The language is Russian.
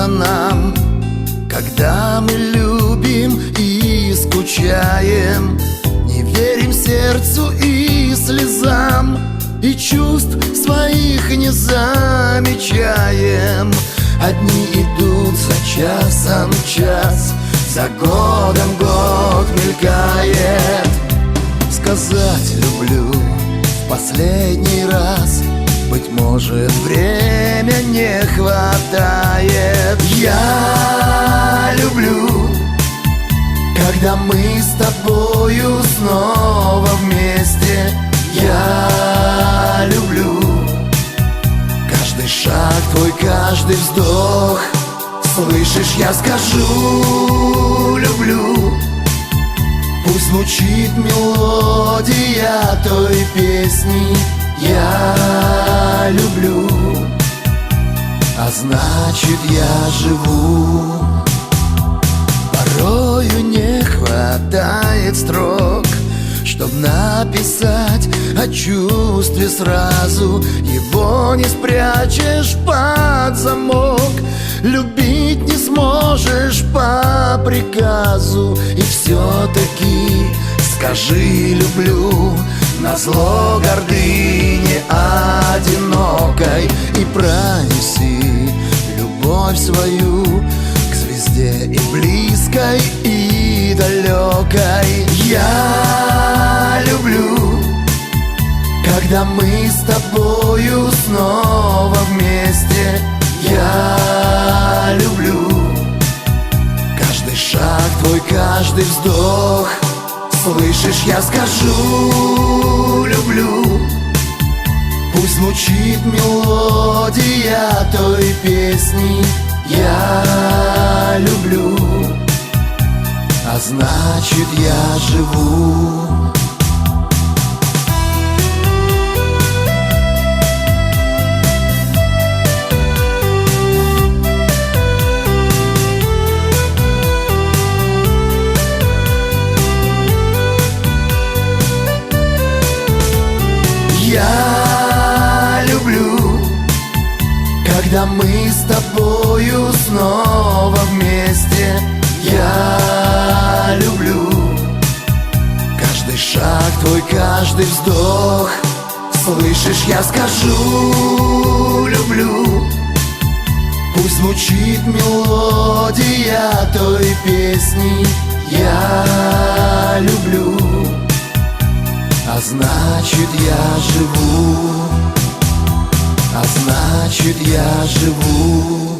признаться нам Когда мы любим и скучаем. Не верим сердцу и слезам И чувств своих не замечаем. Одни идут за часом час За годом год мелькает. Сказать люблю в последний раз быть может, время не хватает Я люблю, когда мы с тобою снова вместе. Я люблю Каждый шаг твой, каждый вздох. Слышишь, я скажу, люблю. Пусть звучит мелодия той песни. Я люблю, а значит я живу. Порою не хватает строк, чтоб написать о чувстве сразу. Его не спрячешь под замок, любить не сможешь по приказу. И все-таки скажи люблю на зло гордыне одинокой И пронеси любовь свою К звезде и близкой, и далекой. Я люблю, когда мы с тобою снова вместе. Я люблю каждый шаг твой, каждый вздох. Слышишь, я скажу, люблю Пусть звучит мелодия той песни Я люблю А значит, я живу когда мы с тобою снова вместе Я люблю. Каждый шаг твой, каждый вздох Слышишь, я скажу, люблю. Пусть звучит мелодия той песни Я люблю. А значит я живу, а значит я живу.